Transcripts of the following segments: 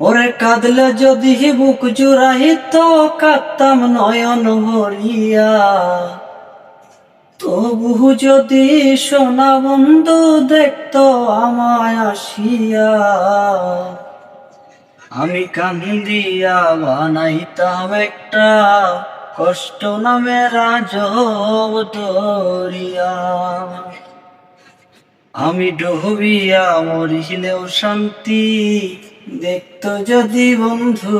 ওরে কাঁদলে যদি বুক জুড়াইত কাঁদতাম নয়ন ভরিয়া। তবু যদি সোনা বন্ধু দেখত আমায় আসিয়া। আমি কান্দিয়া বানাইতাম একটা কষ্ট নামে রাজব দরিয়া। আমি ডুবিয়া মরিলেও শান্তি দেখতো যদি বন্ধু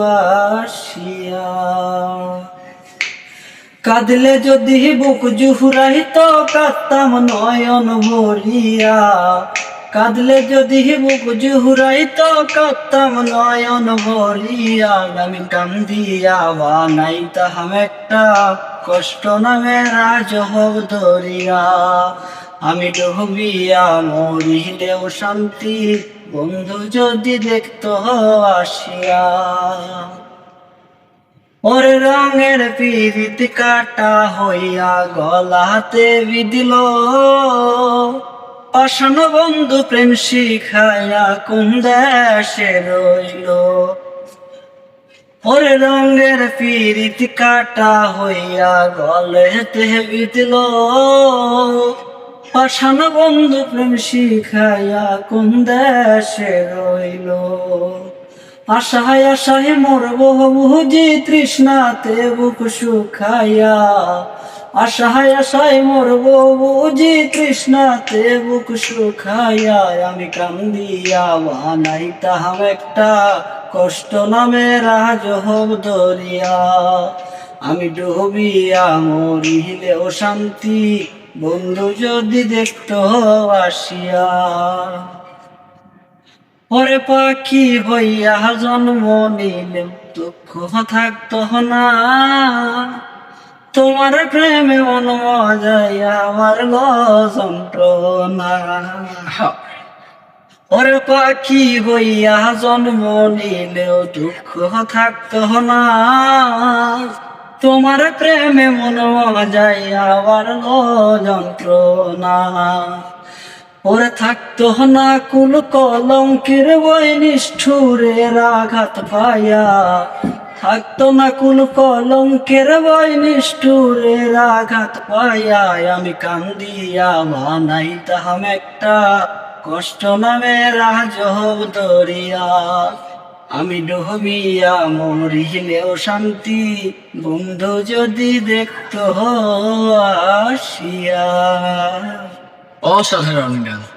আসিয়া। কাঁদলে যদি বুক জুহুরাইত কাঁদতাম নয়ন ভরিয়া। কাঁদলে যদি বুক জুহুরাইত কাঁদতাম নয়ন ভরিয়া। আমি কান্দিয়া বানাইতাম একটা কষ্ট নামে রাজহব দরিয়া আমি ডুবিয়া মরিলেও শান্তি বন্ধু যদি দেখতো আসিয়া, ওর রঙের পিরিত কাটা হইয়া গলাতে বিদিল পাশানো বন্ধু প্রেম শিখাইয়া কোন দেশে রইল। ওর রঙের পিরিত কাটা হইয়া গলেতে বিদিল পাশানো বন্ধু প্রেম শিখাইয়া কোন দেশে রইল? আশায় আশায় মরব বুঝি তৃষ্ণাতে বুক শুকাইয়া। আশায় আশায় মরব বুঝি তৃষ্ণাতে বুক শুকাইয়া। আমি কান্দিয়া বানাইতাম একটা কষ্ট নামে রাজহব দরিয়া আমি ডুবিয়া মরিলেও শান্তি বন্ধু যদি দেখতো আসিয়া ওরে পাখি হইয়া জন্ম নিলেও দুঃখ থাকতো না। তোমার প্রেমে মন মজাই আমার যন্ত্রণা ওরে পাখি হইয়া জন্ম নিলেও দুঃখ থাকতো না। তোমার প্রেমে মন মজাই আমার যন্ত্রণা ওরে থাকতো না কুল কলঙ্কের বই নিষ্ঠুরের আঘাত পায়া। থাকতো না কুল কলঙ্কের বই নিষ্ঠুরের আঘাত পায়া। আমি কান্দিয়া বানাইতাম একটা কষ্ট নামে রাজহব দরিয়া। আমি ডুবিয়া মরিলেও শান্তি বন্ধু যদি দেখতো আসিয়া। অসাধারণ গান।